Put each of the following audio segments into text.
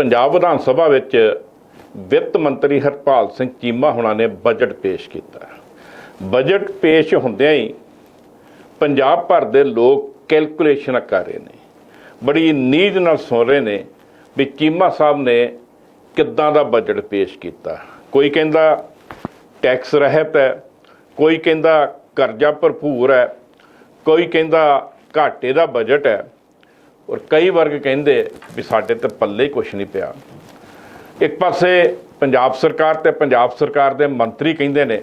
ਪੰਜਾਬ ਵਿਧਾਨ ਸਭਾ ਵਿੱਚ ਵਿੱਤ ਮੰਤਰੀ ਹਰਪਾਲ ਸਿੰਘ ਚੀਮਾ ਹੁਣਾਂ ਨੇ ਬਜਟ ਪੇਸ਼ ਕੀਤਾ। ਬਜਟ ਪੇਸ਼ ਹੁੰਦਿਆਂ ਹੀ ਪੰਜਾਬ ਭਰ ਦੇ ਲੋਕ ਕੈਲਕੂਲੇਸ਼ਨ ਕਰ ਰਹੇ ਨੇ। ਬੜੀ ਨੀਂਦ ਨਾਲ ਸੁਣ ਰਹੇ ਨੇ ਵੀ ਚੀਮਾ ਸਾਹਿਬ ਨੇ ਕਿੱਦਾਂ ਦਾ ਬਜਟ ਪੇਸ਼ ਕੀਤਾ। ਕੋਈ ਕਹਿੰਦਾ ਟੈਕਸ ਰਹਿਤ ਹੈ, ਕੋਈ ਕਹਿੰਦਾ ਕਰਜ਼ਾ ਭਰਪੂਰ ਹੈ, ਕੋਈ ਕਹਿੰਦਾ ਘਾਟੇ ਦਾ ਬਜਟ ਹੈ ਔਰ ਕਈ ਵਰਗ ਕਹਿੰਦੇ ਵੀ ਸਾਡੇ ਤੇ ਪੱਲੇ ਹੀ ਕੁਝ ਨਹੀਂ ਪਿਆ। ਇੱਕ ਪਾਸੇ ਪੰਜਾਬ ਸਰਕਾਰ ਤੇ ਪੰਜਾਬ ਸਰਕਾਰ ਦੇ ਮੰਤਰੀ ਕਹਿੰਦੇ ਨੇ,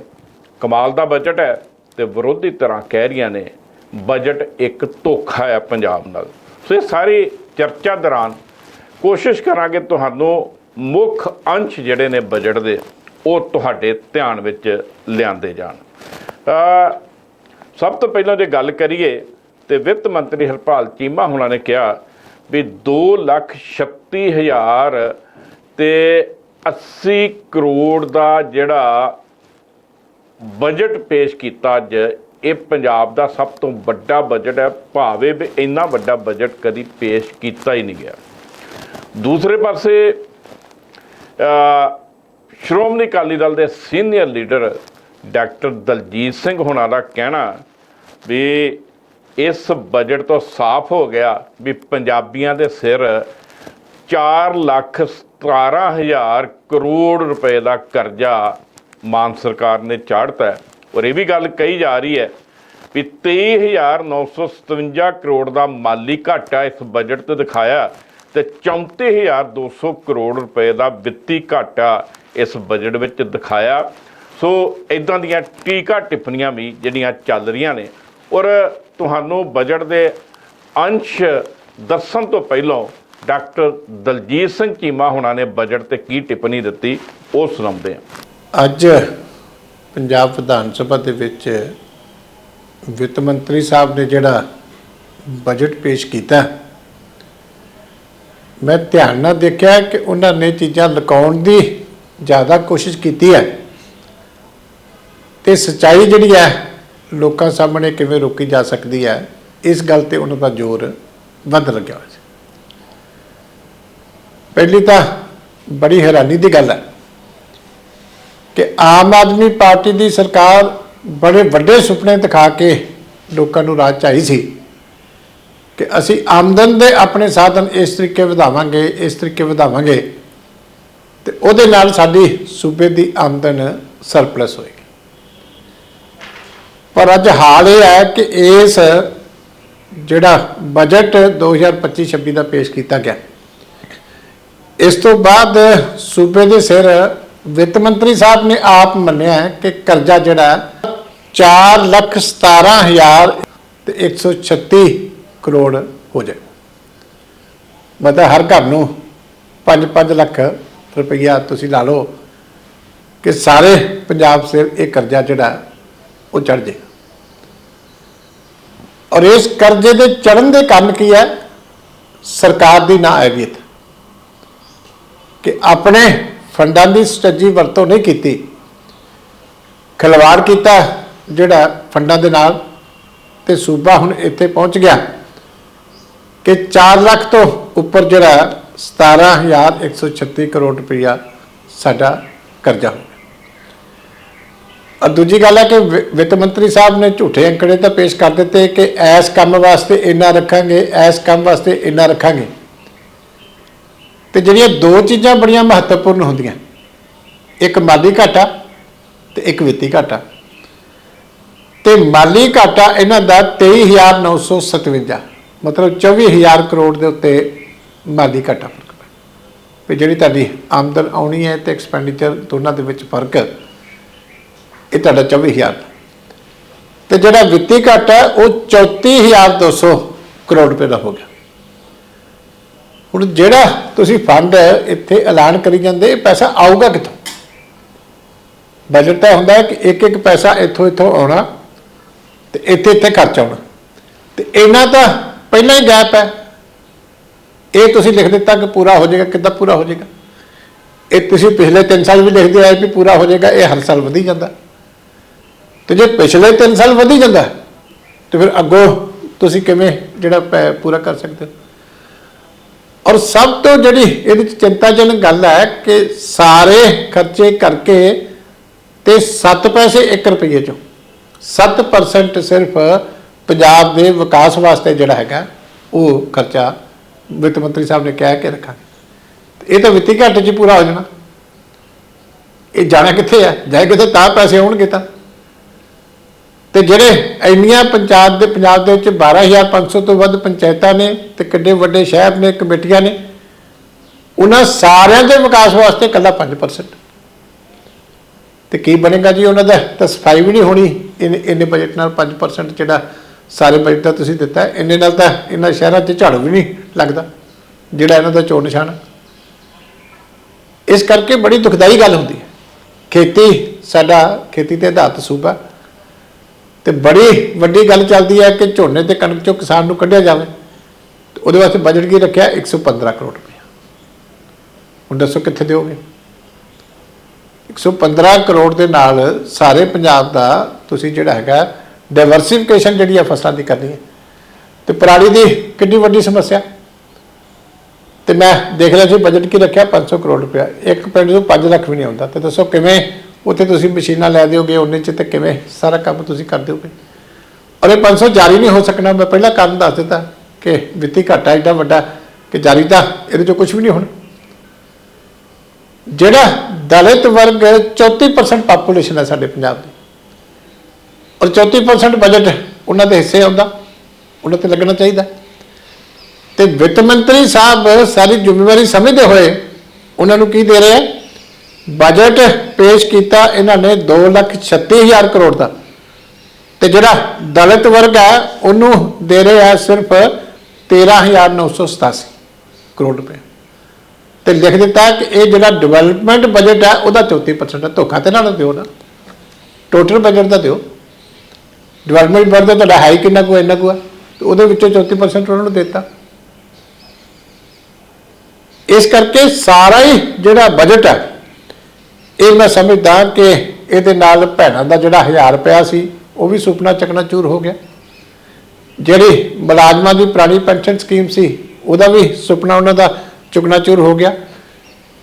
ਕਮਾਲ ਦਾ ਬਜਟ ਹੈ ਤੇ ਵਿਰੋਧੀ ਤਰ੍ਹਾਂ ਕਹਿ ਰਹੀਆਂ ਨੇ ਬਜਟ ਇੱਕ ਧੋਖਾ ਹੈ ਪੰਜਾਬ ਨਾਲ। ਸੋ ਇਹ ਸਾਰੀ ਚਰਚਾ ਦੌਰਾਨ ਕੋਸ਼ਿਸ਼ ਕਰਾਂਗੇ ਤੁਹਾਨੂੰ ਮੁੱਖ ਅੰਸ਼ ਜਿਹੜੇ ਨੇ ਬਜਟ ਦੇ, ਉਹ ਤੁਹਾਡੇ ਧਿਆਨ ਵਿੱਚ ਲਿਆਂਦੇ ਜਾਣ। ਸਭ ਤੋਂ ਪਹਿਲਾਂ ਜੇ ਗੱਲ ਕਰੀਏ ਤੇ ਵਿੱਤ ਮੰਤਰੀ ਹਰਪਾਲ ਚੀਮਾ ਹੁਣਾਂ ਨੇ ਕਿਹਾ ਵੀ 2 ਲੱਖ 36 ਹਜ਼ਾਰ ਤੇ 80 ਕਰੋੜ ਦਾ ਜਿਹੜਾ ਬਜਟ ਪੇਸ਼ ਕੀਤਾ ਅੱਜ, ਇਹ ਪੰਜਾਬ ਦਾ ਸਭ ਤੋਂ ਵੱਡਾ ਬਜਟ ਹੈ। ਭਾਵੇਂ ਵੀ ਇੰਨਾ ਵੱਡਾ ਬਜਟ ਕਦੀ ਪੇਸ਼ ਕੀਤਾ ਹੀ ਨਹੀਂ ਗਿਆ। ਦੂਸਰੇ ਪਾਸੇ ਸ਼੍ਰੋਮਣੀ ਅਕਾਲੀ ਦਲ ਦੇ senior leader doctor Daljit Singh ਹੁਣਾਂ ਦਾ ਕਹਿਣਾ ਵੀ ਇਸ ਬਜਟ ਤੋਂ ਸਾਫ਼ ਹੋ ਗਿਆ ਵੀ ਪੰਜਾਬੀਆਂ ਦੇ ਸਿਰ 4 ਲੱਖ 17 ਹਜ਼ਾਰ ਕਰੋੜ ਰੁਪਏ ਦਾ ਕਰਜ਼ਾ ਮਾਨ ਸਰਕਾਰ ਨੇ ਚਾੜਤਾ ਔਰ ਇਹ ਵੀ ਗੱਲ ਕਹੀ ਜਾ ਰਹੀ ਹੈ ਵੀ 23957 ਕਰੋੜ ਦਾ ਮਾਲੀ ਘਾਟਾ ਇਸ ਬਜਟ ਤੇ ਦਿਖਾਇਆ ਤੇ 34200 ਕਰੋੜ ਰੁਪਏ ਦਾ ਵਿੱਤੀ ਘਾਟਾ ਇਸ ਬਜਟ ਵਿੱਚ ਦਿਖਾਇਆ। ਸੋ ਇਦਾਂ ਦੀਆਂ ਟੀਕਾ ਟਿੱਪਣੀਆਂ ਵੀ ਜਿਹੜੀਆਂ ਚੱਲ ਰਹੀਆਂ ਨੇ ਔਰ ਤੁਹਾਨੂੰ ਬਜਟ ਦੇ ਅੰਸ਼ ਦੱਸਣ ਤੋਂ ਪਹਿਲਾਂ ਡਾਕਟਰ ਦਲਜੀਤ ਸਿੰਘ ਚੀਮਾ ਹੁਣਾਂ ਨੇ ਬਜਟ ਤੇ ਕੀ ਟਿੱਪਣੀ ਦਿੱਤੀ, ਉਹ ਸੁਣਾਉਂਦੇ ਹਾਂ। ਅੱਜ ਪੰਜਾਬ ਵਿਧਾਨ ਸਭਾ ਦੇ ਵਿੱਚ ਵਿੱਤ ਮੰਤਰੀ ਸਾਹਿਬ ਨੇ ਜਿਹੜਾ ਬਜਟ ਪੇਸ਼ ਕੀਤਾ, ਮੈਂ ਧਿਆਨ ਨਾਲ ਦੇਖਿਆ ਕਿ ਉਹਨਾਂ ਨੇ ਚੀਜ਼ਾਂ ਲੁਕਾਉਣ ਦੀ ਜ਼ਿਆਦਾ ਕੋਸ਼ਿਸ਼ ਕੀਤੀ ਹੈ। ਤੇ ਸੱਚਾਈ ਜਿਹੜੀ ਹੈ ਲੋਕਾਂ ਸਾਹਮਣੇ ਕਿਵੇਂ ਰੋਕੀ ਜਾ ਸਕਦੀ ਹੈ, ਇਸ ਗੱਲ ਤੇ ਉਹਨਾਂ ਦਾ ਜ਼ੋਰ ਵੱਧ ਲੱਗਿਆ ਹੋਇਆ ਸੀ। ਪਹਿਲੀ ਤਾਂ ਬੜੀ ਹੈਰਾਨੀ ਦੀ ਗੱਲ ਹੈ ਕਿ ਆਮ ਆਦਮੀ ਪਾਰਟੀ ਦੀ ਸਰਕਾਰ ਬੜੇ ਵੱਡੇ ਸੁਪਨੇ ਦਿਖਾ ਕੇ ਲੋਕਾਂ ਨੂੰ ਰਾਜ ਚਾਹੀ ਸੀ ਕਿ ਅਸੀਂ ਆਮਦਨ ਦੇ ਆਪਣੇ ਸਾਧਨ ਇਸ ਤਰੀਕੇ ਵਧਾਵਾਂਗੇ, ਇਸ ਤਰੀਕੇ ਵਧਾਵਾਂਗੇ ਤੇ ਉਹਦੇ ਨਾਲ ਸਾਡੀ ਸੂਬੇ ਦੀ ਆਮਦਨ ਸਰਪਲਸ ਹੋਏ ਪਰ ਅੱਜ ਹਾਲ ਇਹ ਹੈ ਕਿ ਇਸ ਜਿਹੜਾ ਬਜਟ 2025-26 ਦਾ ਪੇਸ਼ ਕੀਤਾ ਗਿਆ। ਇਸ ਤੋਂ ਬਾਅਦ ਸੂਬੇ ਦੇ ਸਿਰ ਵਿੱਤ ਮੰਤਰੀ ਸਾਹਿਬ ਨੇ ਆਪ ਮੰਨਿਆ ਕਿ ਕਰਜ਼ਾ ਜਿਹੜਾ 4 ਲੱਖ 17 ਹਜ਼ਾਰ ਤੇ 136 ਕਰੋੜ ਹੋ ਜਾਏ। ਮਤਲਬ ਹਰ ਘਰ ਨੂੰ 5-5 ਲੱਖ ਰੁਪਈਆ ਤੁਸੀਂ ਲਾ ਲਓ ਕਿ ਸਾਰੇ ਪੰਜਾਬ ਸਿਰ ਇਹ ਕਰਜ਼ਾ ਜਿਹੜਾ ਉਹ ਚੜ ਜਾਏ। ਔਰ ਇਸ ਕਰਜ਼ੇ ਦੇ ਚੜਨ ਦੇ ਕਾਰਨ ਕੀ ਹੈ? ਸਰਕਾਰ ਦੀ ਨਾ ਨਾਅਹਿਤ ਕਿ ਆਪਣੇ ਫੰਡਾਂ ਦੀ ਸਟ੍ਰੈਟਜੀ ਵਰਤੋਂ ਨਹੀਂ ਕੀਤੀ। ਖਿਲਵਾੜ ਕੀਤਾ ਜਿਹੜਾ ਫੰਡਾਂ ਦੇ ਨਾਲ ਤੇ ਸੂਬਾ ਹੁਣ ਇੱਥੇ ਪਹੁੰਚ ਗਿਆ। ਕਿ 4 ਲੱਖ ਤੋਂ ਉੱਪਰ ਜਿਹੜਾ 17136 ਕਰੋੜ ਰੁਪਈਆ ਸਾਡਾ ਕਰਜ਼ਾ ਹੋ ਔਰ ਦੂਜੀ ਗੱਲ ਹੈ ਕਿ ਵਿ- ਵਿੱਤ ਮੰਤਰੀ ਸਾਹਿਬ ਨੇ ਝੂਠੇ ਅੰਕੜੇ ਤਾਂ ਪੇਸ਼ ਕਰ ਦਿੱਤੇ ਕਿ ਇਸ ਕੰਮ ਵਾਸਤੇ ਇੰਨਾ ਰੱਖਾਂਗੇ, ਇਸ ਕੰਮ ਵਾਸਤੇ ਇੰਨਾ ਰੱਖਾਂਗੇ। ਤੇ ਜਿਹੜੀਆਂ ਦੋ ਚੀਜ਼ਾਂ ਬੜੀਆਂ ਮਹੱਤਵਪੂਰਨ ਹੁੰਦੀਆਂ, ਇੱਕ ਮਾਲੀ ਘਾਟਾ ਤੇ ਇੱਕ ਵਿੱਤੀ ਘਾਟਾ। ਤੇ ਮਾਲੀ ਘਾਟਾ ਇਹਨਾਂ ਦਾ 23957 ਮਤਲਬ 24000 ਕਰੋੜ ਦੇ ਉੱਤੇ ਮਾਲੀ ਘਾਟਾ ਫ਼ਰਕ ਹੈ ਵੀ ਜਿਹੜੀ ਤੁਹਾਡੀ ਆਮਦਨ ਆਉਣੀ ਹੈ ਤੇ ਐਕਸਪੈਂਡੀਚਰ ਦੋਨਾਂ ਦੇ ਵਿੱਚ ਫ਼ਰਕ ਇਹ ਤੁਹਾਡਾ 24000 ਤੇ ਜਿਹੜਾ ਵਿੱਤੀ ਘਾਟਾ ਹੈ, ਉਹ 34200 ਕਰੋੜ ਰੁਪਏ ਦਾ ਹੋ ਗਿਆ। ਹੁਣ ਜਿਹੜਾ ਤੁਸੀਂ ਫੰਡ ਇੱਥੇ ਐਲਾਨ ਕਰੀ ਜਾਂਦੇ, ਇਹ ਪੈਸਾ ਆਊਗਾ ਕਿੱਥੋਂ? ਬਜਟ ਤਾਂ ਹੁੰਦਾ ਕਿ ਇੱਕ ਇੱਕ ਪੈਸਾ ਇੱਥੋਂ ਇੱਥੋਂ ਆਉਣਾ ਤੇ ਇੱਥੇ ਇੱਥੇ ਖਰਚ ਆਉਣਾ। ਤੇ ਇਹਨਾਂ ਤਾਂ ਪਹਿਲਾਂ ਹੀ ਗੈਪ ਹੈ। ਇਹ ਤੁਸੀਂ ਲਿਖ ਦਿੱਤਾ ਕਿ ਪੂਰਾ ਹੋ ਜਾਏਗਾ, ਕਿੱਦਾਂ ਪੂਰਾ ਹੋ ਜਾਏਗਾ? ਇਹ ਤੁਸੀਂ ਪਿਛਲੇ 3 ਸਾਲ ਵੀ ਲਿਖਦੇ ਆਏ ਕਿ ਪੂਰਾ ਹੋ ਜਾਏਗਾ, ਇਹ ਹਰ ਸਾਲ ਵਧੀ ਜਾਂਦਾ। ਤੇ ਜੇ ਪਿਛਲੇ 3 ਸਾਲ ਵਧੀ ਜਾਂਦਾ, ਤੇ ਫਿਰ ਅੱਗੋਂ ਤੁਸੀਂ ਕਿਵੇਂ ਜਿਹੜਾ ਪੈ- ਪੂਰਾ ਕਰ ਸਕਦੇ ਹੋ? ਔਰ ਸਭ ਤੋਂ ਜਿਹੜੀ ਇਹਦੇ ਚ ਚਿੰਤਾਜਨਕ ਗੱਲ ਹੈ ਕਿ ਸਾਰੇ ਖਰਚੇ ਕਰਕੇ ਤੇ 7 ਪੈਸੇ 1 ਰੁਪਏ ਚੋਂ 7% ਸਿਰਫ ਪੰਜਾਬ ਦੇ ਵਿਕਾਸ ਵਾਸਤੇ ਜਿਹੜਾ ਹੈਗਾ, ਉਹ ਖਰਚਾ ਵਿੱਤ ਮੰਤਰੀ ਸਾਹਿਬ ਨੇ ਕਿਹਾ ਕਿ ਰੱਖਾਂਗੇ। ਇਹ ਤਾਂ ਵਿੱਤੀ ਘਾਟੇ 'ਚ ਪੂਰਾ ਹੋ ਜਾਣਾ। ਇਹ ਜਾਣਾ ਕਿੱਥੇ ਹੈ? ਜਾਏ ਕਿਤੇ ਤਾਂ ਪੈਸੇ ਆਉਣਗੇ ਤਾਂ। ਤੇ ਜਿਹੜੇ ਇੰਨੀਆਂ ਪੰਚਾਇਤ ਦੇ, ਪੰਜਾਬ ਦੇ ਵਿੱਚ 12500 ਤੋਂ ਵੱਧ ਪੰਚਾਇਤਾਂ ਨੇ ਤੇ ਕਿੱਡੇ ਵੱਡੇ ਸ਼ਹਿਰ ਨੇ, ਕਮੇਟੀਆਂ ਨੇ, ਉਹਨਾਂ ਸਾਰਿਆਂ ਦੇ ਵਿਕਾਸ ਵਾਸਤੇ ਇਕੱਲਾ 5% ਤੇ ਕੀ ਬਣੇਗਾ ਜੀ ਉਹਨਾਂ ਦਾ? ਤਾਂ ਸਫ਼ਾਈ ਵੀ ਨਹੀਂ ਹੋਣੀ। ਇੰਨੇ ਇੰਨੇ ਬਜਟ ਨਾਲ 5% ਜਿਹੜਾ ਸਾਰੇ ਬਜਟ ਦਾ ਤੁਸੀਂ ਦਿੱਤਾ, ਇੰਨੇ ਨਾਲ ਤਾਂ ਇਹਨਾਂ ਸ਼ਹਿਰਾਂ 'ਚ ਝਾੜੂ ਵੀ ਨਹੀਂ ਲੱਗਦਾ, ਜਿਹੜਾ ਇਹਨਾਂ ਦਾ ਚੋਣ ਨਿਸ਼ਾਨ। ਇਸ ਕਰਕੇ ਬੜੀ ਦੁਖਦਾਈ ਗੱਲ ਹੁੰਦੀ ਹੈ। ਖੇਤੀ, ਸਾਡਾ ਖੇਤੀ ਤੇ ਆਧਾਰਿਤ ਸੂਬਾ ਤੇ ਬੜੀ ਵੱਡੀ ਗੱਲ ਚੱਲਦੀ ਹੈ ਕਿ ਝੋਨੇ ਤੇ ਕਣਕ ਚੋਂ ਕਿਸਾਨ ਨੂੰ ਕੱਢਿਆ ਜਾਵੇ। ਤੇ ਉਹਦੇ ਵਾਸਤੇ ਬਜਟ ਕੀ ਰੱਖਿਆ? 115 ਕਰੋੜ ਰੁਪਏ ਹੁਣ ਦੱਸੋ ਕਿੱਥੇ ਦਿਓਗੇ 115 ਕਰੋੜ ਦੇ ਨਾਲ ਸਾਰੇ ਪੰਜਾਬ ਦਾ ਤੁਸੀਂ ਜਿਹੜਾ ਹੈਗਾ ਡਾਈਵਰਸਿਫਿਕੇਸ਼ਨ ਜਿਹੜੀ ਹੈ ਫਸਲਾਂ ਦੀ ਕਰਨੀ ਹੈ। ਤੇ ਪਰਾਲੀ ਦੀ ਕਿੰਨੀ ਵੱਡੀ ਸਮੱਸਿਆ? ਤੇ ਮੈਂ ਦੇਖ ਰਿਹਾ ਸੀ ਬਜਟ ਕੀ ਰੱਖਿਆ? 500 ਕਰੋੜ ਰੁਪਇਆ। ਇੱਕ ਪਿੰਡ ਨੂੰ 5 ਲੱਖ ਵੀ ਨਹੀਂ ਆਉਂਦਾ। ਤੇ ਦੱਸੋ ਕਿਵੇਂ ਉੱਥੇ ਤੁਸੀਂ ਮਸ਼ੀਨਾਂ ਲੈ ਦਿਓਗੇ, ਉਹਨੇ ਚ ਤੇ ਕਿਵੇਂ ਸਾਰਾ ਕੰਮ ਤੁਸੀਂ ਕਰ ਦਿਓਗੇ? ਔਰ ਇਹ 500 ਜਾਰੀ ਨਹੀਂ ਹੋ ਸਕਣਾ, ਮੈਂ ਪਹਿਲਾਂ ਕਾਰਨ ਦੱਸ ਦਿੱਤਾ ਕਿ ਵਿੱਤੀ ਘਾਟਾ ਏਡਾ ਵੱਡਾ ਕਿ ਜਾਰੀ ਤਾਂ ਇਹਦੇ ਚੋਂ ਕੁਝ ਵੀ ਨਹੀਂ ਹੋਣਾ। ਜਿਹੜਾ ਦਲਿਤ ਵਰਗ 34% ਪਾਪੂਲੇਸ਼ਨ ਹੈ ਸਾਡੇ ਪੰਜਾਬ ਦੀ। ਔਰ 34% ਬਜਟ ਉਹਨਾਂ ਦੇ ਹਿੱਸੇ ਆਉਂਦਾ, ਉਹਨਾਂ ਤੇ ਲੱਗਣਾ ਚਾਹੀਦਾ। ਤੇ ਵਿੱਤ ਮੰਤਰੀ ਸਾਹਿਬ ਸਾਰੀ ਜ਼ਿੰਮੇਵਾਰੀ ਸਮਝਦੇ ਹੋਏ ਉਹਨਾਂ ਨੂੰ ਕੀ ਦੇ ਰਿਹਾ ਬਜਟ ਪੇਸ਼ ਕੀਤਾ ਇਹਨਾਂ ਨੇ 236000 ਕਰੋੜ ਦਾ। ਤੇ ਜਿਹੜਾ ਦਲਿਤ ਵਰਗ ਹੈ, ਉਹਨੂੰ ਦੇ ਰਹੇ ਆ ਸਿਰਫ 13987 ਕਰੋੜ ਰੁਪਏ। ਤੇ ਲਿਖ ਦਿੱਤਾ ਕਿ ਇਹ ਜਿਹੜਾ ਡਿਵੈਲਪਮੈਂਟ ਬਜਟ ਹੈ, ਉਹਦਾ 34% ਹੈ। ਧੋਖਾ ਤੇ ਨਾ ਨਾ ਦਿਓ ਨਾ। ਟੋਟਲ ਬਜਟ ਦਾ ਦਿਓ। ਡਿਵੈਲਪਮੈਂਟ ਬਜਟ ਦਾ ਤੁਹਾਡਾ ਹਾਈ ਕਿੰਨਾ ਕੁ ਇੰਨਾ ਕੁ ਹੈ। ਤੇ ਉਹਦੇ ਵਿੱਚੋਂ 34% ਉਹਨਾਂ ਨੂੰ ਦਿੱਤਾ। ਇਸ ਕਰਕੇ ਸਾਰਾ ਹੀ ਜਿਹੜਾ ਬਜਟ ਹੈ ਇਹ ਮੈਂ ਸਮਝਦਾ ਕਿ ਇਹਦੇ ਨਾਲ ਭੈਣਾਂ ਦਾ ਜਿਹੜਾ 1000 ਰੁਪਇਆ ਸੀ, ਉਹ ਵੀ ਸੁਪਨਾ ਚੱਕਣਾ ਚੂਰ ਹੋ ਗਿਆ। ਜਿਹੜੀ ਮੁਲਾਜ਼ਮਾਂ ਦੀ ਪੁਰਾਣੀ ਪੈਨਸ਼ਨ ਸਕੀਮ ਸੀ, ਉਹਦਾ ਵੀ ਸੁਪਨਾ ਉਹਨਾਂ ਦਾ ਚੁਕਣਾ ਚੂਰ ਹੋ ਗਿਆ।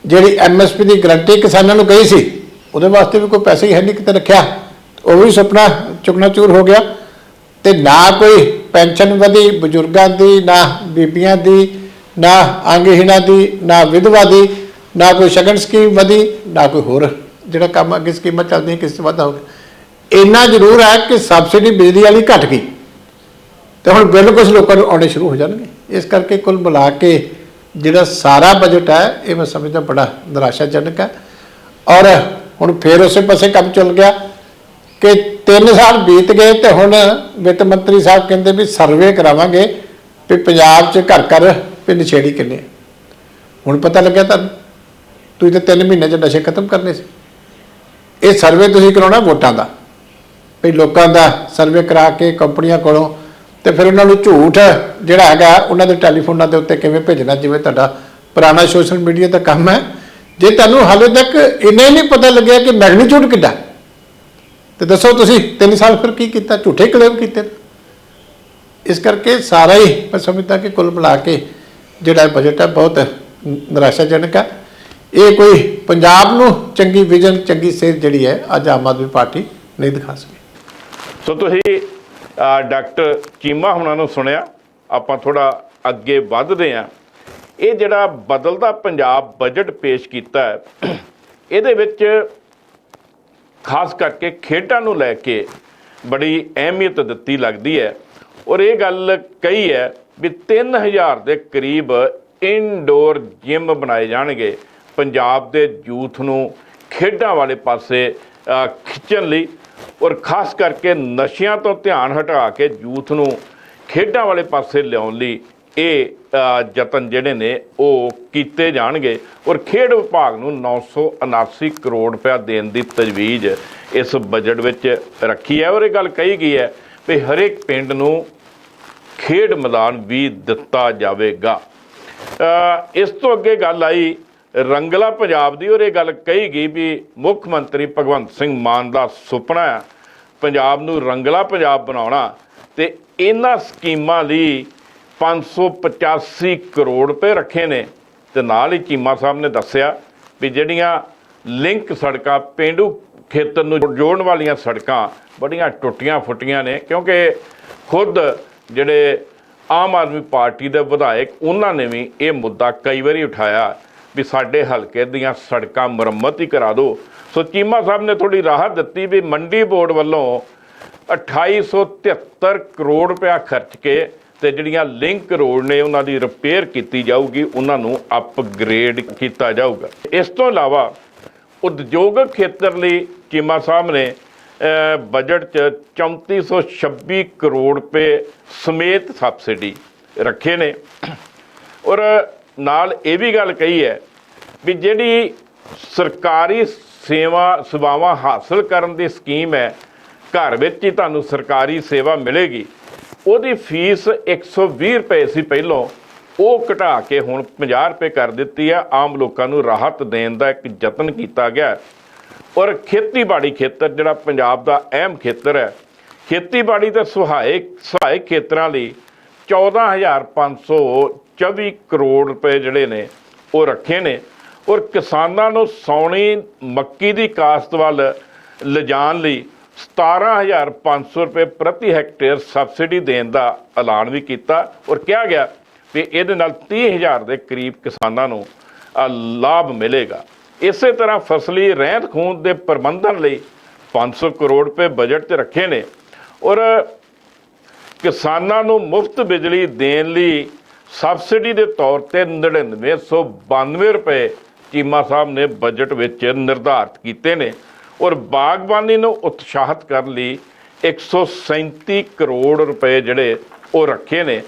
ਜਿਹੜੀ ਐਮਐਸਪੀ ਦੀ ਗਰੰਟੀ ਕਿਸਾਨਾਂ ਨੂੰ ਗਈ ਸੀ, ਉਹਦੇ ਵਾਸਤੇ ਵੀ ਕੋਈ ਪੈਸੇ ਹੀ ਹੈ ਨਹੀਂ ਕਿਤੇ ਰੱਖਿਆ। ਉਹ ਵੀ ਸੁਪਨਾ ਚੁਕਣਾ ਚੂਰ ਹੋ ਗਿਆ। ਤੇ ਨਾ ਕੋਈ ਪੈਨਸ਼ਨ ਵਧੀ ਬਜ਼ੁਰਗਾਂ ਦੀ, ਨਾ ਬੀਬੀਆਂ ਦੀ, ਨਾ ਅੰਗਹੀਣਾਂ ਦੀ, ਨਾ ਵਿਧਵਾ ਦੀ, ਨਾ ਕੋਈ ਸ਼ਗਨ ਸਕੀਮ ਵਧੀ। ਨਾ ਕੋਈ ਹੋਰ, ਜਿਹੜਾ ਕੰਮ ਅੱਗੇ ਸਕੀਮਾਂ ਚੱਲਦੀਆਂ ਕਿਸ 'ਚ ਵਾਧਾ ਹੋ ਗਿਆ ਇੰਨਾ ਜ਼ਰੂਰ ਹੈ ਕਿ ਸਬਸਿਡੀ ਬਿਜਲੀ ਵਾਲੀ ਘਟ ਗਈ। ਤੇ ਹੁਣ ਬਿੱਲ ਕੁਝ ਲੋਕਾਂ ਨੂੰ ਆਉਣੇ ਸ਼ੁਰੂ ਹੋ ਜਾਣਗੇ। ਇਸ ਕਰਕੇ ਕੁੱਲ ਮਿਲਾ ਕੇ ਜਿਹੜਾ ਸਾਰਾ ਬਜਟ ਹੈ, ਇਹ ਮੈਂ ਸਮਝਦਾ ਬੜਾ ਨਿਰਾਸ਼ਾਜਨਕ ਹੈ। ਔਰ ਹੁਣ ਫੇਰ ਉਸੇ ਪਾਸੇ ਕੰਮ ਚੱਲ ਗਿਆ ਕਿ 3 ਸਾਲ ਬੀਤ ਗਏ ਤੇ ਹੁਣ ਵਿੱਤ ਮੰਤਰੀ ਸਾਹਿਬ ਕਹਿੰਦੇ ਵੀ ਸਰਵੇ ਕਰਾਵਾਂਗੇ ਵੀ ਪੰਜਾਬ 'ਚ ਘਰ ਘਰ ਵੀ ਨਸ਼ੇੜੀ ਕਿੰਨੇ ਹੁਣ ਪਤਾ ਲੱਗਿਆ ਤੁਹਾਨੂੰ। ਤੁਸੀਂ ਤਾਂ 3 ਮਹੀਨੇ 'ਚ ਨਸ਼ੇ ਖਤਮ ਕਰਨੇ ਸੀ। ਇਹ ਸਰਵੇ ਤੁਸੀਂ ਕਰਾਉਣਾ ਵੋਟਾਂ ਦਾ। ਵੀ ਲੋਕਾਂ ਦਾ ਸਰਵੇ ਕਰਾ ਕੇ ਕੰਪਨੀਆਂ ਕੋਲੋਂ ਤੇ ਫਿਰ ਉਹਨਾਂ ਨੂੰ ਝੂਠ ਜਿਹੜਾ ਹੈਗਾ ਉਹਨਾਂ ਦੇ ਟੈਲੀਫੋਨਾਂ ਦੇ ਉੱਤੇ ਕਿਵੇਂ ਭੇਜਣਾ, ਜਿਵੇਂ ਤੁਹਾਡਾ ਪੁਰਾਣਾ ਸੋਸ਼ਲ ਮੀਡੀਆ ਦਾ ਕੰਮ ਹੈ। ਜੇ ਤੁਹਾਨੂੰ ਹਾਲੇ ਤੱਕ ਇੰਨਾ ਹੀ ਨਹੀਂ ਪਤਾ ਲੱਗਿਆ ਕਿ ਮੈਗਨੀਟਿਊਡ ਕਿੱਡਾ, ਤੇ ਦੱਸੋ ਤੁਸੀਂ 3 ਸਾਲ ਫਿਰ ਕੀ ਕੀਤਾ, ਝੂਠੇ ਕਲੇਮ ਕੀਤੇ। ਇਸ ਕਰਕੇ ਸਾਰਾ ਹੀ ਮੈਂ ਸਮਝਦਾ ਕਿ ਕੁੱਲ ਮਿਲਾ ਕੇ ਜਿਹੜਾ ਬਜਟ ਹੈ ਬਹੁਤ ਨਿਰਾਸ਼ਾਜਨਕ ਹੈ। ਇਹ ਕੋਈ ਪੰਜਾਬ ਨੂੰ ਚੰਗੀ ਵਿਜ਼ਨ ਚੰਗੀ ਸੇਧ ਜਿਹੜੀ ਹੈ, ਅੱਜ ਆਮ ਆਦਮੀ ਪਾਰਟੀ ਨਹੀਂ ਦਿਖਾ ਸਕੀ। ਸੋ ਤੁਸੀਂ ਡਾਕਟਰ ਚੀਮਾ ਹੁਣਾਂ ਨੂੰ ਸੁਣਿਆ, ਆਪਾਂ ਥੋੜਾ ਅੱਗੇ ਵੱਧਦੇ ਹਾਂ। ਇਹ ਜਿਹੜਾ ਬਦਲਦਾ ਪੰਜਾਬ ਬਜਟ ਪੇਸ਼ ਕੀਤਾ ਇਹਦੇ ਵਿੱਚ ਖਾਸ ਕਰਕੇ ਖੇਡਾਂ ਨੂੰ ਲੈ ਕੇ ਬੜੀ ਅਹਿਮੀਅਤ ਦਿੱਤੀ ਲੱਗਦੀ ਹੈ। ਔਰ ਇਹ ਗੱਲ ਕਹੀ ਹੈ ਵੀ 3000 ਦੇ ਕਰੀਬ ਇਨਡੋਰ ਜਿਮ ਬਣਾਏ ਜਾਣਗੇ। ਪੰਜਾਬ ਦੇ ਯੂਥ ਨੂੰ ਖੇਡਾਂ ਵਾਲੇ ਪਾਸੇ ਖਿੱਚਣ ਲਈ ਔਰ ਖਾਸ ਕਰਕੇ ਨਸ਼ਿਆਂ ਤੋਂ ਧਿਆਨ ਹਟਾ ਕੇ ਯੂਥ ਨੂੰ ਖੇਡਾਂ ਵਾਲੇ ਪਾਸੇ ਲਿਆਉਣ ਲਈ ਇਹ ਯਤਨ ਜਿਹੜੇ ਨੇ ਉਹ ਕੀਤੇ ਜਾਣਗੇ। ਔਰ ਖੇਡ ਵਿਭਾਗ ਨੂੰ 979 ਕਰੋੜ ਰੁਪਇਆ ਦੇਣ ਦੀ ਤਜਵੀਜ਼ ਇਸ ਬਜਟ ਵਿੱਚ ਰੱਖੀ ਹੈ। ਔਰ ਇਹ ਗੱਲ ਕਹੀ ਗਈ ਹੈ ਵੀ ਹਰੇਕ ਪਿੰਡ ਨੂੰ ਖੇਡ ਮੈਦਾਨ ਵੀ ਦਿੱਤਾ ਜਾਵੇਗਾ। ਇਸ ਤੋਂ ਅੱਗੇ ਗੱਲ ਆਈ ਰੰਗਲਾ ਪੰਜਾਬ ਦੀ ਔਰ ਇਹ ਗੱਲ ਕਹੀ ਗਈ ਵੀ ਮੁੱਖ ਮੰਤਰੀ ਭਗਵੰਤ ਸਿੰਘ ਮਾਨ ਦਾ ਸੁਪਨਾ ਹੈ ਪੰਜਾਬ ਨੂੰ ਰੰਗਲਾ ਪੰਜਾਬ ਬਣਾਉਣਾ ਤੇ ਇਹਨਾਂ ਸਕੀਮਾਂ ਲਈ 585 ਕਰੋੜ ਰੁਪਏ ਰੱਖੇ ਨੇ ਤੇ ਨਾਲ ਹੀ ਚੀਮਾ ਸਾਹਿਬ ਨੇ ਦੱਸਿਆ ਵੀ ਜਿਹੜੀਆਂ ਲਿੰਕ ਸੜਕਾਂ ਪਿੰਡੂ ਖੇਤਰ ਨੂੰ ਜੋੜਨ ਵਾਲੀਆਂ ਸੜਕਾਂ ਬੜੀਆਂ ਟੁੱਟੀਆਂ ਫੁੱਟੀਆਂ ਨੇ ਕਿਉਂਕਿ ਖੁਦ ਜਿਹੜੇ ਆਮ ਆਦਮੀ ਪਾਰਟੀ ਦੇ ਵਿਧਾਇਕ ਉਹਨਾਂ ਨੇ ਵੀ ਇਹ ਮੁੱਦਾ ਕਈ ਵਾਰੀ ਉਠਾਇਆ ਵੀ ਸਾਡੇ ਹਲਕੇ ਦੀਆਂ ਸੜਕਾਂ ਮੁਰੰਮਤ ਹੀ ਕਰਾ ਦਿਓ। ਸੋ ਚੀਮਾ ਸਾਹਿਬ ਨੇ ਥੋੜੀ ਰਾਹਤ ਦਿੱਤੀ ਵੀ ਮੰਡੀ ਬੋਰਡ ਵੱਲੋਂ 2873 ਕਰੋੜ ਰੁਪਇਆ ਖਰਚ ਕੇ ਤੇ ਜਿਹੜੀਆਂ ਲਿੰਕ ਰੋਡ ਨੇ ਉਹਨਾਂ ਦੀ ਰਿਪੇਅਰ ਕੀਤੀ ਜਾਊਗੀ, ਉਹਨਾਂ ਨੂੰ ਅਪਗ੍ਰੇਡ ਕੀਤਾ ਜਾਊਗਾ। ਇਸ ਤੋਂ ਇਲਾਵਾ ਉਦਯੋਗਿਕ ਖੇਤਰ ਲਈ ਚੀਮਾ ਸਾਹਿਬ ਨੇ ਬਜਟ 'ਚ 3426 ਕਰੋੜ ਰੁਪਏ ਸਮੇਤ ਸਬਸਿਡੀ ਰੱਖੇ ਨੇ। ਔਰ ਨਾਲ ਇਹ ਵੀ ਗੱਲ ਕਹੀ ਹੈ ਵੀ ਜਿਹੜੀ ਸਰਕਾਰੀ ਸੇਵਾ ਸੇਵਾਵਾਂ ਹਾਸਲ ਕਰਨ ਦੀ ਸਕੀਮ ਹੈ, ਘਰ ਵਿੱਚ ਹੀ ਤੁਹਾਨੂੰ ਸਰਕਾਰੀ ਸੇਵਾ ਮਿਲੇਗੀ। ਉਹਦੀ ਫੀਸ 120 ਰੁਪਏ ਸੀ ਪਹਿਲੋਂ, ਉਹ ਘਟਾ ਕੇ ਹੁਣ 50 ਰੁਪਏ ਕਰ ਦਿੱਤੀ ਹੈ। ਆਮ ਲੋਕਾਂ ਨੂੰ ਰਾਹਤ ਦੇਣ ਦਾ ਇੱਕ ਯਤਨ ਕੀਤਾ ਗਿਆ ਔਰ ਖੇਤੀਬਾੜੀ ਖੇਤਰ ਜਿਹੜਾ ਪੰਜਾਬ ਦਾ ਅਹਿਮ ਖੇਤਰ ਹੈ, ਖੇਤੀਬਾੜੀ ਤੇ ਸਹਾਇਕ ਸਹਾਇਕ ਖੇਤਰਾਂ ਲਈ 14524 ਕਰੋੜ ਰੁਪਏ ਜਿਹੜੇ ਨੇ, ਉਹ ਰੱਖੇ ਨੇ। ਔਰ ਕਿਸਾਨਾਂ ਨੂੰ ਸੌਣੀ ਮੱਕੀ ਦੀ ਕਾਸ਼ਤ ਵੱਲ ਲਿਜਾਣ ਲਈ 17500 ਰੁਪਏ ਪ੍ਰਤੀ ਹੈਕਟੇਅਰ ਸਬਸਿਡੀ ਦੇਣ ਦਾ ਐਲਾਨ ਵੀ ਕੀਤਾ। ਔਰ ਕਿਹਾ ਗਿਆ ਵੀ ਇਹਦੇ ਨਾਲ 30000 ਦੇ ਕਰੀਬ ਕਿਸਾਨਾਂ ਨੂੰ ਲਾਭ ਮਿਲੇਗਾ। ਇਸੇ ਤਰ੍ਹਾਂ ਫਸਲੀ ਰਹਿੰਦ ਖੂੰਹਦ ਦੇ ਪ੍ਰਬੰਧਨ ਲਈ 500 ਕਰੋੜ ਰੁਪਏ ਬਜਟ 'ਚ ਰੱਖੇ ਨੇ। ਔਰ ਕਿਸਾਨਾਂ ਨੂੰ ਮੁਫਤ ਬਿਜਲੀ ਦੇਣ ਲਈ ਸਬਸਿਡੀ ਦੇ ਤੌਰ ਤੇ 9992 ਰੁਪਏ ਚੀਮਾ ਸਾਹਿਬ ਨੇ ਬਜਟ ਵਿੱਚ ਨਿਰਧਾਰਤ ਕੀਤੇ ਨੇ ਔਰ ਬਾਗਬਾਨੀ ਨੂੰ ਉਤਸ਼ਾਹਿਤ ਕਰਨ ਲਈ 137 ਕਰੋੜ ਰੁਪਏ ਜਿਹੜੇ ਉਹ ਰੱਖੇ ਨੇ।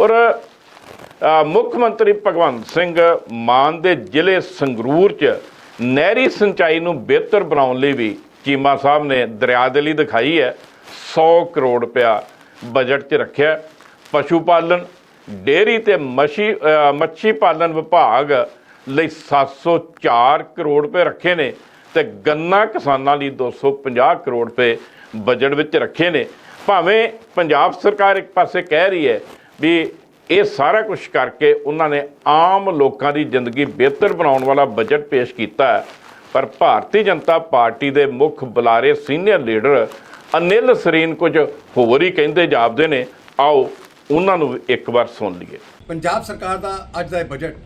ਔਰ ਮੁੱਖ ਮੰਤਰੀ ਭਗਵੰਤ ਸਿੰਘ ਮਾਨ ਦੇ ਜ਼ਿਲ੍ਹੇ ਸੰਗਰੂਰ 'ਚ ਨਹਿਰੀ ਸਿੰਚਾਈ ਨੂੰ ਬਿਹਤਰ ਬਣਾਉਣ ਲਈ ਵੀ ਚੀਮਾ ਸਾਹਿਬ ਨੇ ਦਰਿਆ ਦੇ ਲਈ ਦਿਖਾਈ ਹੈ। 100 ਕਰੋੜ ਰੁਪਇਆ ਬਜਟ 'ਚ ਰੱਖਿਆ। ਪਸ਼ੂ ਪਾਲਣ ਡੇਅਰੀ ਤੇ ਮੱਛੀ ਮੱਛੀ ਪਾਲਣ ਵਿਭਾਗ ਲਈ 704 ਕਰੋੜ ਰੁਪਏ ਰੱਖੇ ਨੇ ਤੇ ਗੰਨਾ ਕਿਸਾਨਾਂ ਲਈ 250 ਕਰੋੜ ਰੁਪਏ ਬਜਟ ਵਿੱਚ ਰੱਖੇ ਨੇ। ਭਾਵੇਂ ਪੰਜਾਬ ਸਰਕਾਰ ਇੱਕ ਪਾਸੇ ਕਹਿ ਰਹੀ ਹੈ ਵੀ ਇਹ ਸਾਰਾ ਕੁਝ ਕਰਕੇ ਉਹਨਾਂ ਨੇ ਆਮ ਲੋਕਾਂ ਦੀ ਜ਼ਿੰਦਗੀ ਬਿਹਤਰ ਬਣਾਉਣ ਵਾਲਾ ਬਜਟ ਪੇਸ਼ ਕੀਤਾ ਹੈ। ਪਰ ਭਾਰਤੀ ਜਨਤਾ ਪਾਰਟੀ ਦੇ ਮੁੱਖ ਬੁਲਾਰੇ ਸੀਨੀਅਰ ਲੀਡਰ ਅਨਿਲ ਸਰੀਨ ਕੁਝ ਹੋਰ ਹੀ ਕਹਿੰਦੇ ਜਾਪਦੇ ਨੇ, ਆਓ ਉਹਨਾਂ ਨੂੰ ਇੱਕ ਵਾਰ ਸੁਣ ਲਈਏ। ਪੰਜਾਬ ਸਰਕਾਰ ਦਾ ਅੱਜ ਦਾ ਇਹ ਬਜਟ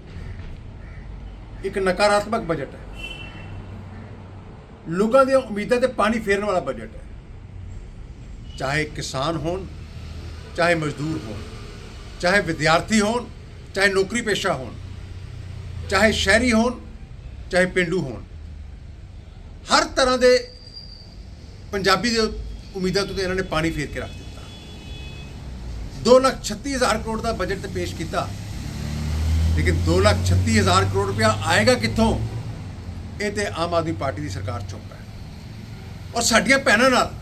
ਇੱਕ ਨਕਾਰਾਤਮਕ ਬਜਟ ਹੈ। ਲੋਕਾਂ ਦੀਆਂ ਉਮੀਦਾਂ ਤੇ ਪਾਣੀ ਫੇਰਨ ਵਾਲਾ ਬਜਟ ਹੈ। ਚਾਹੇ ਕਿਸਾਨ ਹੋਣ, ਚਾਹੇ ਮਜ਼ਦੂਰ ਹੋਣ, ਚਾਹੇ ਵਿਦਿਆਰਥੀ ਹੋਣ, ਚਾਹੇ ਨੌਕਰੀ ਪੇਸ਼ਾ ਹੋਣ, ਚਾਹੇ ਸ਼ਹਿਰੀ ਹੋਣ, ਚਾਹੇ ਪਿੰਡੂ ਹੋਣ। ਹਰ ਤਰ੍ਹਾਂ ਦੇ ਪੰਜਾਬੀ ਦੇ ਉਮੀਦਾਂ ਤੋਂ ਤਾਂ ਇਹਨਾਂ ਨੇ ਪਾਣੀ ਫੇਰ ਕੇ ਰੱਖ ਦਿੱਤਾ। ਦੋ ਲੱਖ ਛੱਤੀ ਹਜ਼ਾਰ ਕਰੋੜ ਦਾ ਬਜਟ ਤੇ ਪੇਸ਼ ਕੀਤਾ। ਲੇਕਿਨ ਦੋ ਲੱਖ ਛੱਤੀ ਹਜ਼ਾਰ ਕਰੋੜ ਰੁਪਇਆ ਆਏਗਾ ਕਿੱਥੋਂ? ਇਹ ਤੇ ਆਮ ਆਦਮੀ ਪਾਰਟੀ ਦੀ ਸਰਕਾਰ ਚੁੱਪ ਹੈ। ਔਰ ਸਾਡੀਆਂ ਭੈਣਾਂ ਨਾਲ,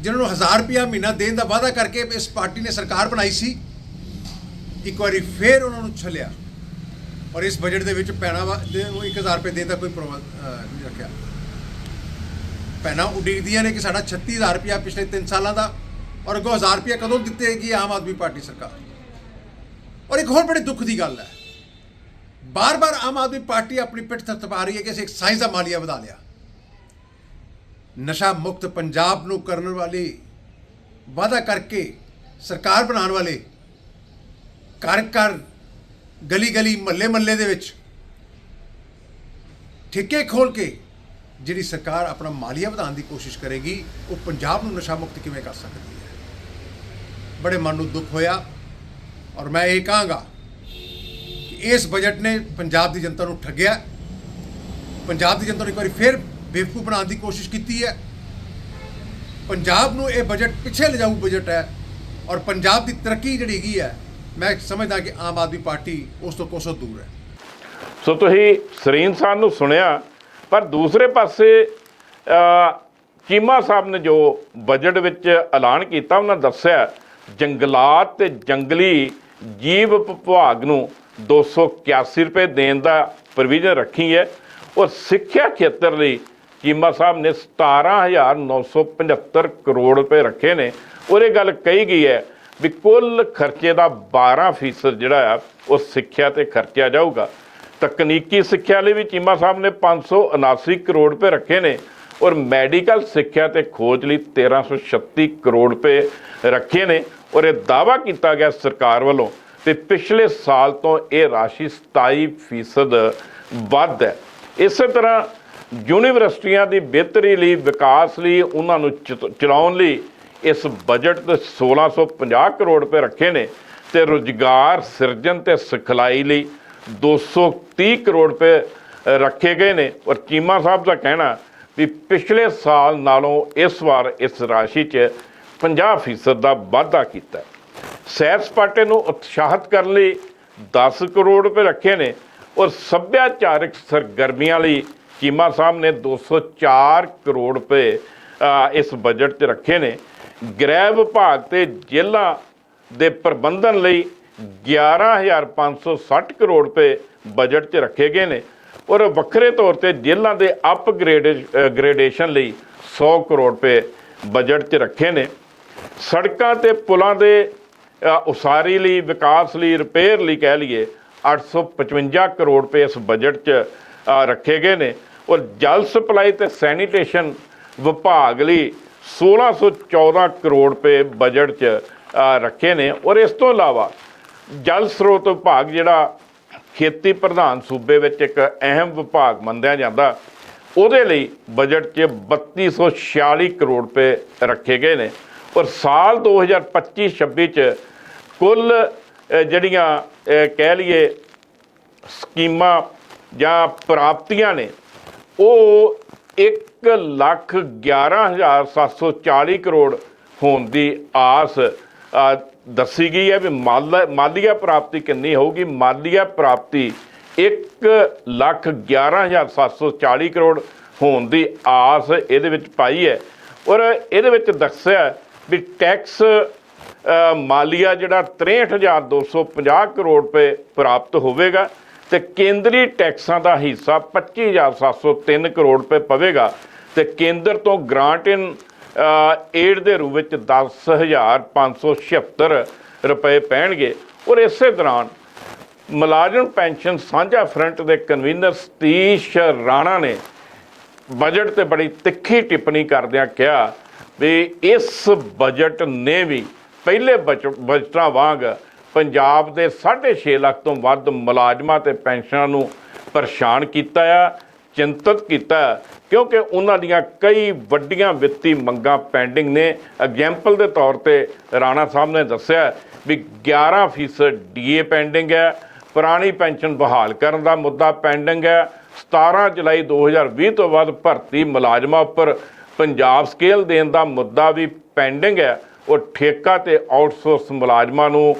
ਜਿਨ੍ਹਾਂ ਨੂੰ ਹਜ਼ਾਰ ਰੁਪਇਆ ਮਹੀਨਾ ਦੇਣ ਦਾ ਵਾਅਦਾ ਕਰਕੇ ਇਸ ਪਾਰਟੀ ਨੇ ਸਰਕਾਰ ਬਣਾਈ ਸੀ, ਇੱਕ ਵਾਰੀ ਫੇਰ ਉਹਨਾਂ ਨੂੰ ਛਲਿਆ। ਔਰ ਇਸ ਬਜਟ ਦੇ ਵਿੱਚ ਭੈਣਾਂ ਵਾ- ਦੇ ਨੂੰ 1000 ਰੁਪਏ ਦੇਣ ਦਾ ਕੋਈ ਪ੍ਰਬੰਧ ਨਹੀਂ ਰੱਖਿਆ। ਭੈਣਾਂ ਉਡੀਕਦੀਆਂ ਨੇ ਕਿ ਸਾਡਾ 36000 ਰੁਪਇਆ ਪਿਛਲੇ 3 ਸਾਲਾਂ ਦਾ ਔਰ ਅੱਗੋਂ 1000 ਰੁਪਇਆ ਕਦੋਂ ਦਿੱਤੇਗੀ ਆਮ ਆਦਮੀ ਪਾਰਟੀ ਸਰਕਾਰ? ਔਰ ਇੱਕ ਹੋਰ ਬੜੇ ਦੁੱਖ ਦੀ ਗੱਲ ਹੈ। ਬਾਰ-ਬਾਰ ਆਮ ਆਦਮੀ ਪਾਰਟੀ ਆਪਣੀ ਪਿੱਠ ਥਪਥਪਾ ਰਹੀ ਹੈ ਕਿ ਅਸੀਂ ਐਕਸਾਈਜ਼ ਦਾ ਮਾਲੀਆ ਵਧਾ ਲਿਆ। ਨਸ਼ਾ ਮੁਕਤ ਪੰਜਾਬ ਨੂੰ ਕਰਨ ਵਾਲੀ, ਵਾਅਦਾ ਕਰਕੇ ਸਰਕਾਰ ਬਣਾਉਣ ਵਾਲੇ ਘਰ ਘਰ ਗਲੀ ਗਲੀ ਮੱਲੇ ਮੱਲੇ ਦੇ ਵਿੱਚ ਠੇਕੇ ਖੋਲ ਕੇ ਜਿਹੜੀ ਸਰਕਾਰ ਆਪਣਾ ਮਾਲੀਆ ਵਧਾਉਣ ਦੀ ਕੋਸ਼ਿਸ਼ ਕਰੇਗੀ, ਉਹ ਪੰਜਾਬ ਨੂੰ ਨਸ਼ਾ ਮੁਕਤ ਕਿਵੇਂ ਕਰ ਸਕਦੀ ਹੈ? ਬੜੇ ਮਨ ਨੂੰ ਦੁੱਖ ਹੋਇਆ ਔਰ ਮੈਂ ਇਹ ਕਹਾਂਗਾ ਕਿ ਇਸ ਬਜਟ ਨੇ ਪੰਜਾਬ ਦੀ ਜਨਤਾ ਨੂੰ ਠੱਗਿਆ ਪੰਜਾਬ ਦੀ ਜਨਤਾ ਨੂੰ ਇੱਕ ਵਾਰੀ ਫਿਰ ਬੇਵਕੂਫ ਬਣਾਉਣ ਦੀ ਕੋਸ਼ਿਸ਼ ਕੀਤੀ ਹੈ ਪੰਜਾਬ ਨੂੰ ਇਹ ਬਜਟ ਪਿੱਛੇ ਲਿਜਾਊ ਬਜਟ ਹੈ ਔਰ ਪੰਜਾਬ ਦੀ ਤਰੱਕੀ ਜਿਹੜੀ ਹੈਗੀ ਹੈ ਮੈਂ ਸਮਝਦਾ ਕਿ ਆਮ ਆਦਮੀ ਪਾਰਟੀ ਉਸ ਤੋਂ ਕੋਸੋਂ ਦੂਰ ਹੈ ਸੋ ਤੁਸੀਂ ਸਰੀਨ ਸਾਹਿਬ ਨੂੰ ਸੁਣਿਆ ਪਰ ਦੂਸਰੇ ਪਾਸੇ ਚੀਮਾ ਸਾਹਿਬ ਨੇ ਜੋ ਬਜਟ ਵਿੱਚ ਐਲਾਨ ਕੀਤਾ ਉਹਨਾਂ ਦੱਸਿਆ ਜੰਗਲਾਤ ਤੇ ਜੰਗਲੀ ਜੀਵ ਵਿਭਾਗ ਨੂੰ 281 ਰੁਪਏ ਦੇਣ ਦਾ ਪ੍ਰੋਵੀਜ਼ਨ ਰੱਖੀ ਹੈ ਔਰ ਸਿੱਖਿਆ ਖੇਤਰ ਲਈ ਚੀਮਾ ਸਾਹਿਬ ਨੇ 17975 ਕਰੋੜ ਰੁਪਏ ਰੱਖੇ ਨੇ ਔਰ ਇਹ ਗੱਲ ਕਹੀ ਗਈ ਹੈ ਵੀ ਕੁੱਲ ਖਰਚੇ ਦਾ 12% ਜਿਹੜਾ ਆ, ਉਹ ਸਿੱਖਿਆ ਤੇ ਖਰਚਿਆ ਜਾਊਗਾ। ਤਕਨੀਕੀ ਸਿੱਖਿਆ ਲਈ ਵੀ ਚੀਮਾ ਸਾਹਿਬ ਨੇ 579 ਕਰੋੜ ਰੁਪਏ ਰੱਖੇ ਨੇ ਔਰ ਮੈਡੀਕਲ ਸਿੱਖਿਆ ਤੇ ਖੋਜ ਲਈ 1336 ਕਰੋੜ ਰੁਪਏ ਰੱਖੇ ਨੇ। ਔਰ ਇਹ ਦਾਵਾ ਕੀਤਾ ਗਿਆ ਸਰਕਾਰ ਵੱਲੋਂ ਤੇ ਪਿਛਲੇ ਸਾਲ ਤੋਂ ਇਹ ਰਾਸ਼ੀ 27% ਵੱਧ ਹੈ। ਇਸੇ ਤਰ੍ਹਾਂ ਯੂਨੀਵਰਸਿਟੀਆਂ ਦੀ ਬਿਹਤਰੀ ਲਈ, ਵਿਕਾਸ ਲਈ, ਉਹਨਾਂ ਨੂੰ ਚ- ਚਲਾਉਣ ਲਈ ਇਸ ਬਜਟ ਤੇ 1650 ਕਰੋੜ ਰੁਪਏ ਰੱਖੇ ਨੇ ਤੇ ਰੁਜ਼ਗਾਰ ਸਿਰਜਣ ਤੇ ਸਿਖਲਾਈ ਲਈ 230 ਕਰੋੜ ਰੁਪਏ ਰੱਖੇ ਗਏ ਨੇ। ਔਰ ਚੀਮਾ ਸਾਹਿਬ ਦਾ ਕਹਿਣਾ ਵੀ ਪਿਛਲੇ ਸਾਲ ਨਾਲੋਂ ਇਸ ਵਾਰ ਇਸ ਰਾਸ਼ੀ 'ਚ 50% ਦਾ ਵਾਧਾ ਕੀਤਾ। ਸੈਰ ਸਪਾਟੇ ਨੂੰ ਉਤਸ਼ਾਹਿਤ ਕਰਨ ਲਈ 10 ਕਰੋੜ ਰੁਪਏ ਰੱਖੇ ਨੇ ਔਰ ਸੱਭਿਆਚਾਰਕ ਸਰਗਰਮੀਆਂ ਲਈ ਚੀਮਾ ਸਾਹਿਬ ਨੇ 204 ਕਰੋੜ ਰੁਪਏ ਇਸ ਬਜਟ 'ਚ ਰੱਖੇ ਨੇ। ਗ੍ਰਹਿ ਵਿਭਾਗ ਤੇ ਜੇਲ੍ਹਾਂ ਦੇ ਪ੍ਰਬੰਧਨ ਲਈ 11560 ਕਰੋੜ ਰੁਪਏ ਬਜਟ 'ਚ ਰੱਖੇ ਗਏ ਨੇ ਔਰ ਵੱਖਰੇ ਤੌਰ ਤੇ ਜੇਲ੍ਹਾਂ ਦੇ ਅਪਗ੍ਰੇਡ ਗ੍ਰੇਡੇਸ਼ਨ ਲਈ 100 ਕਰੋੜ ਰੁਪਏ ਬਜਟ 'ਚ ਰੱਖੇ ਨੇ। ਸੜਕਾਂ ਤੇ ਪੁਲਾਂ ਦੇ ਉਸਾਰੀ ਲਈ, ਵਿਕਾਸ ਲਈ ਰਿਪੇਅਰ ਲਈ ਕਹਿ ਲਈਏ 855 ਕਰੋੜ ਰੁਪਏ ਇਸ ਬਜਟ 'ਚ ਰੱਖੇ ਗਏ ਨੇ। ਔਰ ਜਲ ਸਪਲਾਈ ਤੇ ਸੈਨੀਟੇਸ਼ਨ ਵਿਭਾਗ ਲਈ 1614 ਕਰੋੜ ਰੁਪਏ ਬਜਟ 'ਚ ਰੱਖੇ ਨੇ। ਔਰ ਇਸ ਤੋਂ ਇਲਾਵਾ ਜਲ ਸਰੋਤ ਵਿਭਾਗ ਜਿਹੜਾ ਖੇਤੀ ਪ੍ਰਧਾਨ ਸੂਬੇ ਵਿੱਚ ਇੱਕ ਅਹਿਮ ਵਿਭਾਗ ਮੰਨਿਆ ਜਾਂਦਾ, ਉਹਦੇ ਲਈ ਬਜਟ 'ਚ 3246 ਕਰੋੜ ਰੁਪਏ ਰੱਖੇ ਗਏ ਨੇ। ਔਰ ਸਾਲ 2025-26 'ਚ ਕੁੱਲ ਜਿਹੜੀਆਂ ਕਹਿ ਲਈਏ ਸਕੀਮਾਂ ਜਾਂ ਪ੍ਰਾਪਤੀਆਂ ਨੇ, ਉਹ 1 ਲੱਖ 11740 ਕਰੋੜ ਹੋਣ ਦੀ ਆਸ ਦੱਸੀ ਗਈ ਹੈ ਵੀ ਮਾਲ- ਮਾਲੀਆ ਪ੍ਰਾਪਤੀ ਕਿੰਨੀ ਹੋਊਗੀ? ਮਾਲੀਆ ਪ੍ਰਾਪਤੀ 1 ਲੱਖ 11740 ਕਰੋੜ ਹੋਣ ਦੀ ਆਸ ਇਹਦੇ ਵਿੱਚ ਪਾਈ ਹੈ। ਔਰ ਇਹਦੇ ਵਿੱਚ ਦੱਸਿਆ ਵੀ ਟੈਕਸ ਮਾਲੀਆ ਜਿਹੜਾ 63250 ਕਰੋੜ ਰੁਪਏ ਪ੍ਰਾਪਤ ਹੋਵੇਗਾ ਤੇ ਕੇਂਦਰੀ ਟੈਕਸਾਂ ਦਾ ਹਿੱਸਾ 25703 ਕਰੋੜ ਰੁਪਏ ਪਵੇਗਾ ਤੇ ਕੇਂਦਰ ਤੋਂ ਗ੍ਰਾਂਟ ਇਨ ਏਡ ਦੇ ਰੂਪ ਵਿੱਚ 10576 ਰੁਪਏ ਪੈਣਗੇ। ਔਰ ਇਸੇ ਦੌਰਾਨ ਮੁਲਾਜ਼ਮ ਪੈਨਸ਼ਨ ਸਾਂਝਾ ਫਰੰਟ ਦੇ ਕਨਵੀਨਰ ਸਤੀਸ਼ ਰਾਣਾ ਨੇ ਬਜਟ ਤੇ ਬੜੀ ਤਿੱਖੀ ਟਿੱਪਣੀ ਕਰਦਿਆਂ ਕਿਹਾ ਵੀ ਇਸ ਬਜਟ ਨੇ ਵੀ ਪਹਿਲੇ ਬਜ- ਬਜਟਾਂ ਵਾਂਗ ਪੰਜਾਬ ਦੇ 6.5 ਲੱਖ ਤੋਂ ਵੱਧ ਮੁਲਾਜ਼ਮਾਂ ਤੇ ਪੈਨਸ਼ਨਾਂ ਨੂੰ ਪਰੇਸ਼ਾਨ ਕੀਤਾ ਆ, ਚਿੰਤਤ ਕੀਤਾ ਕਿਉਂਕਿ ਉਹਨਾਂ ਦੀਆਂ ਕਈ ਵੱਡੀਆਂ ਵਿੱਤੀ ਮੰਗਾਂ ਪੈਂਡਿੰਗ ਨੇ। ਐਗਜੈਂਪਲ ਦੇ ਤੌਰ ਤੇ ਰਾਣਾ ਸਾਹਿਬ ਨੇ ਦੱਸਿਆ ਵੀ 11% ਡੀਏ ਪੈਂਡਿੰਗ ਹੈ, ਪੁਰਾਣੀ ਪੈਨਸ਼ਨ ਬਹਾਲ ਕਰਨ ਦਾ ਮੁੱਦਾ ਪੈਂਡਿੰਗ ਹੈ 17 ਜੁਲਾਈ 2020 ਤੋਂ ਬਾਅਦ ਭਰਤੀ ਮੁਲਾਜ਼ਮਾਂ ਉੱਪਰ ਪੰਜਾਬ ਸਕੇਲ ਦੇਣ ਦਾ ਮੁੱਦਾ ਵੀ ਪੈਂਡਿੰਗ ਹੈ, ਉਹ ਠੇਕਾ ਤੇ ਆਊਟਸੋਰਸ ਮੁਲਾਜ਼ਮਾਂ ਨੂੰ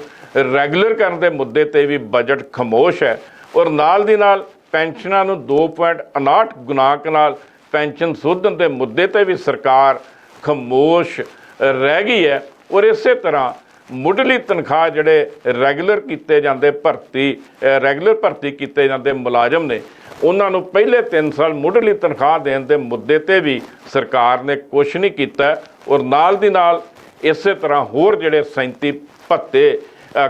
ਰੈਗੂਲਰ ਕਰਨ ਦੇ ਮੁੱਦੇ ਤੇ ਵੀ ਬਜਟ ਖਮੋਸ਼ ਹੈ। ਔਰ ਨਾਲ ਦੀ ਨਾਲ ਪੈਨਸ਼ਨਾਂ ਨੂੰ 2.59 ਗੁਣਾਕ ਨਾਲ ਪੈਨਸ਼ਨ ਸੋਧਣ ਦੇ ਮੁੱਦੇ ਤੇ ਵੀ ਸਰਕਾਰ ਖਮੋਸ਼ ਰਹਿ ਗਈ ਹੈ। ਔਰ ਇਸੇ ਤਰ੍ਹਾਂ ਮੁੱਢਲੀ ਤਨਖਾਹ ਜਿਹੜੇ ਰੈਗੂਲਰ ਕੀਤੇ ਜਾਂਦੇ ਭਰਤੀ ਰੈਗੂਲਰ ਭਰਤੀ ਕੀਤੇ ਜਾਂਦੇ ਮੁਲਾਜ਼ਮ ਨੇ ਉਹਨਾਂ ਨੂੰ ਪਹਿਲੇ 3 ਸਾਲ ਮੁੱਢਲੀ ਤਨਖਾਹ ਦੇਣ ਦੇ ਮੁੱਦੇ ਤੇ ਵੀ ਸਰਕਾਰ ਨੇ ਕੁਝ ਨਹੀਂ ਕੀਤਾ ਔਰ ਨਾਲ ਦੀ ਨਾਲ ਇਸੇ ਤਰ੍ਹਾਂ ਹੋਰ ਜਿਹੜੇ 37 ਭੱਤੇ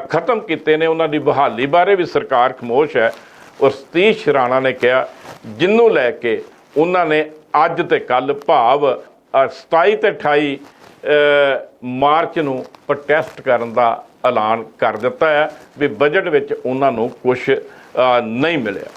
ਖਤਮ ਕੀਤੇ ਨੇ ਉਹਨਾਂ ਦੀ ਬਹਾਲੀ ਬਾਰੇ ਵੀ ਸਰਕਾਰ ਖਮੋਸ਼ ਹੈ ਔਰ ਸਤੀਸ਼ ਰਾਣਾ ਨੇ ਕਿਹਾ ਜਿੰਨੂੰ ਲੈ ਕੇ ਉਹਨਾਂ ਨੇ ਅੱਜ ਤੇ ਕੱਲ ਭਾਵ ਅ, 27 ਤੇ 28 ਮਾਰਚ ਨੂੰ ਪ੍ਰੋਟੈਸਟ ਕਰਨ ਦਾ ਐਲਾਨ ਕਰ ਦਿੱਤਾ ਹੈ ਵੀ ਬਜਟ ਵਿੱਚ ਉਹਨਾਂ ਨੂੰ ਕੁਝ ਨਹੀਂ ਮਿਲਿਆ।